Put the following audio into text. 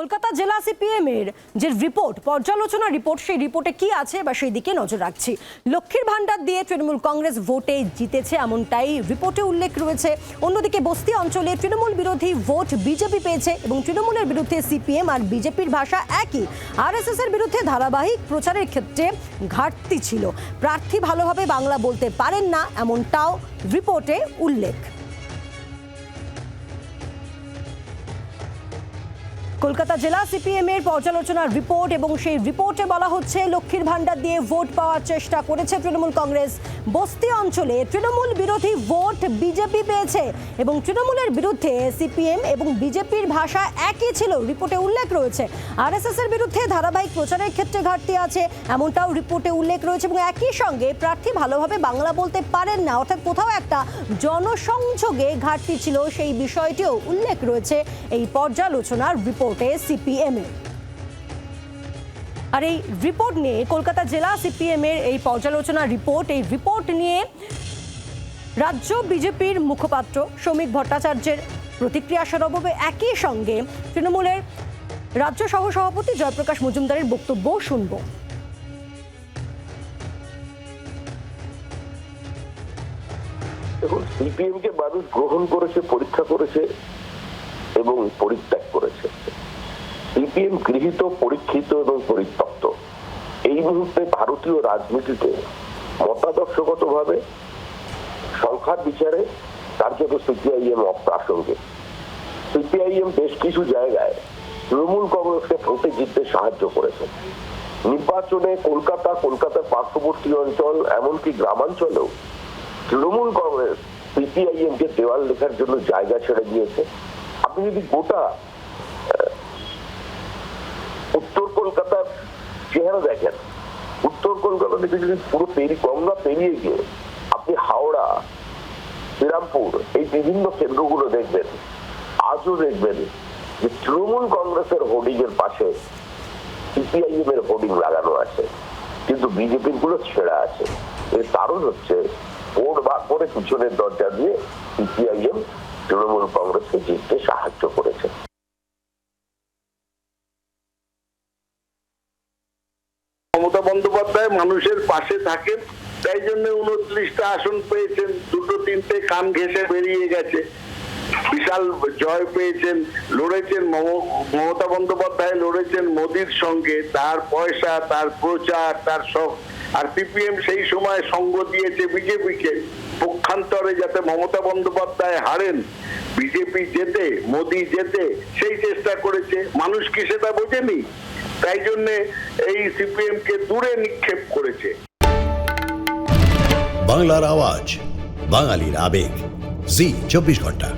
কলকাতা জেলা সিপিএম এর যে রিপোর্ট পর্যালোচনা রিপোর্ট সেই রিপোর্টে কি আছে বা সেই দিকে নজর রাখছি। লক্ষ্মীর ভান্ডার দিয়ে তৃণমূল কংগ্রেস ভোটে জিতেছে এমনটাই রিপোর্টে উল্লেখ রয়েছে। অন্যদিকে বস্তি অঞ্চলে তৃণমূল বিরোধী ভোট বিজেপি পেয়েছে এবং তৃণমূলের বিরুদ্ধে সিপিএম আর বিজেপির ভাষা একই। আরএসএস এর বিরুদ্ধে ধারাবাহিক প্রচারের ক্ষেত্রে ঘাটতি ছিল। প্রার্থী ভালোভাবে বাংলা বলতে পারেন না, এমনটাও রিপোর্টে উল্লেখ। কলকাতা জেলা সিপিএম এর পর্যালোচনার রিপোর্ট এবং সেই রিপোর্টে বলা হচ্ছে, লক্ষ্মীর ভান্ডার দিয়ে ভোট পাওয়ার চেষ্টা করেছে তৃণমূল কংগ্রেস। বস্তি অঞ্চলে তৃণমূল বিরোধী ভোট বিজেপি পেয়েছে এবং তৃণমূলের বিরুদ্ধে সিপিএম এবং বিজেপির ভাষা একই ছিল, রিপোর্টে উল্লেখ রয়েছে। আরএসএস এর বিরুদ্ধে ধারাবাহিক প্রচারের ক্ষেত্রে ঘাটতি আছে, এমনটাও রিপোর্টে উল্লেখ রয়েছে এবং একই সঙ্গে প্রার্থী ভালোভাবে বাংলা বলতে পারেন না, অর্থাৎ কোথাও একটা জনসংযোগে ঘাটতি ছিল, সেই বিষয়টিও উল্লেখ রয়েছে এই পর্যালোচনার রিপোর্টে। সিপিএম এর। আর এই রিপোর্ট নিয়ে কলকাতা জেলা সিপিএম এর এই পর্যালোচনা রিপোর্ট এই রিপোর্ট নিয়ে রাজ্য বিজেপির মুখপাত্র শ্রমিক ভট্টাচার্যের প্রতিক্রিয়া সরববে একই সঙ্গে তৃণমূলের রাজ্য সহ সভাপতি জয়প্রকাশ মজুমদারের বক্তব্য শুনব। দেখুন সিপিএম কে মানুষ গ্রহণ করেছে, পরীক্ষা করেছে এবং পরিত্যাগ করেছে। সিপিএম গৃহীত, পরীক্ষিত এবং পরিত্যক্ত। এই মুহূর্তে ভারতীয় রাজনীতিতে মতাদর্শগত ভাবে সংখ্যার বিচারে জন্য সিপিআইএম অপ্রাসঙ্গিক সিপিআইএম বেশ কিছু জায়গায় তৃণমূল কংগ্রেসকে ভোটে জিততে সাহায্য করেছে। নির্বাচনে কলকাতা, কলকাতার পার্শ্ববর্তী অঞ্চল, এমনকি গ্রামাঞ্চলেও তৃণমূল কংগ্রেস সিপিআইএম কে দেওয়াল লেখার জন্য জায়গা ছেড়ে দিয়েছে। আপনি যদি গোটা আহ, উত্তর কলকাতার চেহারা দেখেন। উত্তর কলকাতা থেকে যদি পুরো পেরি গঙ্গা পেরিয়ে গিয়ে আপনি হাওড়া, শ্রীরামপুর, এই বিভিন্ন কেন্দ্রগুলো দেখবেন, আজও দেখবেন যে তৃণমূল কংগ্রেসের হোর্ডিং এর পাশে সিপিআইএম এর হোর্ডিং লাগানো আছে। কিন্তু বিজেপিরগুলো ছেঁড়া আছে। এর কারণ হচ্ছে ভোট ভাগ করে পিছনের দরজা দিয়ে সিপিআইএম তৃণমূল কংগ্রেসকে জিততে সাহায্য করেছে। বন্দ্যোপাধ্যায় মানুষের পাশে থাকেন, তাই জন্য উনত্রিশটা আসন পেয়েছেন, দুটো তিনটে কান ঘেসে বেরিয়ে গেছে। বিশাল জয় পেয়েছেন, লড়েছেন মম- মমতা বন্দ্যোপাধ্যায়, লড়েছেন মোদির সঙ্গে, তার পয়সা, তার প্রচার, তার সব। আর সিপিএম সেই সময় সঙ্গ দিয়েছে বিজেপিকে, পক্ষান্তরে যাতে মমতা বন্দ্যোপাধ্যায় হারেন। বিজেপি যেতে, মোদি যেতে, সেই চেষ্টা করেছে। মানুষ কি সেটা বোঝেনি? তাই জন্যে এই সিপিএম কে দূরে নিক্ষেপ করেছে। বাংলার আওয়াজ, বাঙালির আবেগ। জি, চব্বিশ ঘণ্টা।